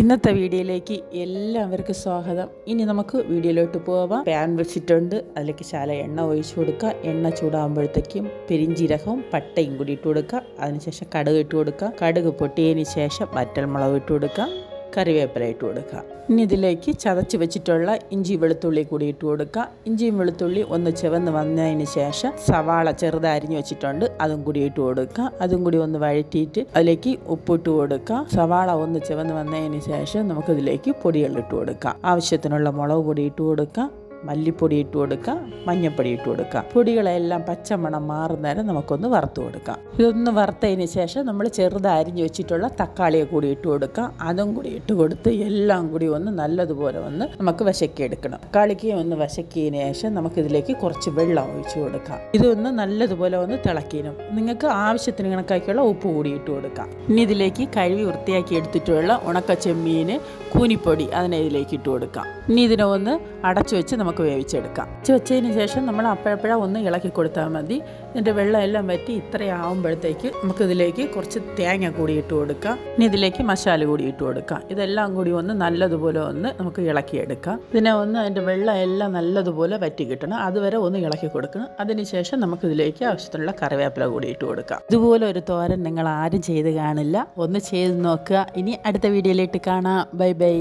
ഇന്നത്തെ വീഡിയോയിലേക്ക് എല്ലാവർക്കും സ്വാഗതം. ഇനി നമുക്ക് വീഡിയോയിലോട്ട് പോവാം. പാൻ വെച്ചിട്ടുണ്ട്. അതിലേക്ക് ശാല എണ്ണ ഒഴിച്ചു കൊടുക്കുക. എണ്ണ ചൂടാകുമ്പോഴത്തേക്കും പെരിഞ്ചീരകവും പട്ടയും കൂടി ഇട്ട് കൊടുക്കുക. അതിനുശേഷം കടുക് ഇട്ട് കൊടുക്കുക. കടുക് പൊട്ടിയതിന് ശേഷം വറ്റൽമുളക് ഇട്ട് കൊടുക്കുക. കറിവേപ്പില ഇട്ട് കൊടുക്കുക ഇനി ഇതിലേക്ക് ചതച്ച് വെച്ചിട്ടുള്ള ഇഞ്ചി വെളുത്തുള്ളി കൂടി ഇട്ട് കൊടുക്കുക ഇഞ്ചിയും വെളുത്തുള്ളി ഒന്ന് ചുവന്ന് വന്നതിന് ശേഷം സവാള ചെറുതരിഞ്ഞു വെച്ചിട്ടുണ്ട്. അതും കൂടി ഇട്ട് കൊടുക്കുക അതും കൂടി ഒന്ന് വഴറ്റിയിട്ട് അതിലേക്ക് ഉപ്പിട്ട് കൊടുക്കുക സവാള ഒന്ന് ചുവന്ന് വന്നതിന് ശേഷം നമുക്കിതിലേക്ക് പൊടികൾ ഇട്ട് കൊടുക്കാം ആവശ്യത്തിനുള്ള മുളക് പൊടി ഇട്ട് കൊടുക്കുക മല്ലിപ്പൊടി ഇട്ട് കൊടുക്കുക മഞ്ഞൾപ്പൊടി ഇട്ട് കൊടുക്കുക പൊടികളെല്ലാം പച്ചമണം മാറുന്നേരം നമുക്കൊന്ന് വറുത്ത് കൊടുക്കാം. ഇതൊന്ന് വറുത്തതിന് ശേഷം നമ്മൾ ചെറുത് അരിഞ്ഞ് വെച്ചിട്ടുള്ള തക്കാളിയെ കൂടി ഇട്ട് കൊടുക്കുക അതും കൂടി ഇട്ട് കൊടുത്ത് എല്ലാം കൂടി ഒന്ന് നല്ലതുപോലെ ഒന്ന് നമുക്ക് വശക്കി എടുക്കണം തക്കാളിക്ക് ഒന്ന് വശക്കിയതിന് ശേഷം നമുക്കിതിലേക്ക് കുറച്ച് വെള്ളം ഒഴിച്ച് കൊടുക്കാം. ഇതൊന്ന് നല്ലതുപോലെ ഒന്ന് തിളക്കിനും നിങ്ങൾക്ക് ആവശ്യത്തിന് കണക്കാക്കിയുള്ള ഉപ്പ് കൂടി ഇട്ട് കൊടുക്കാം. ഇനി ഇതിലേക്ക് കഴുകി വൃത്തിയാക്കി എടുത്തിട്ടുള്ള ഉണക്ക ചെമ്മീന് കൂനിപ്പൊടി അതിനെ ഇതിലേക്ക് ഇട്ട് കൊടുക്കാം. ഇനി ഇതിനെ ഒന്ന് അടച്ചു വെച്ച് നമുക്ക് വേവിച്ചെടുക്കാം. അടച്ചു വെച്ചതിന് ശേഷം നമ്മൾ അപ്പോഴപ്പോഴാ ഒന്ന് ഇളക്കി കൊടുത്താൽ മതി. ഇതിന്റെ വെള്ളം എല്ലാം വറ്റി ഇത്രയാവുമ്പോഴത്തേക്ക് നമുക്കിതിലേക്ക് കുറച്ച് തേങ്ങ കൂടി ഇട്ട് കൊടുക്കാം. ഇനി ഇതിലേക്ക് മസാല കൂടി ഇട്ട് കൊടുക്കാം. ഇതെല്ലാം കൂടി ഒന്ന് നല്ലതുപോലെ ഒന്ന് നമുക്ക് ഇളക്കിയെടുക്കാം. ഇതിനെ ഒന്ന് അതിന്റെ വെള്ളം എല്ലാം നല്ലതുപോലെ വറ്റി കിട്ടണം. അതുവരെ ഒന്ന് ഇളക്കി കൊടുക്കണം. അതിനുശേഷം നമുക്ക് ഇതിലേക്ക് ആവശ്യത്തിനുള്ള കറിവേപ്പില കൂടി ഇട്ട് കൊടുക്കാം. ഇതുപോലെ ഒരു തോരൻ നിങ്ങൾ ആരും ചെയ്ത് കാണില്ല. ഒന്ന് ചെയ്ത് നോക്കുക. ഇനി അടുത്ത വീഡിയോയിലേക്ക് കാണാം. Bye bye.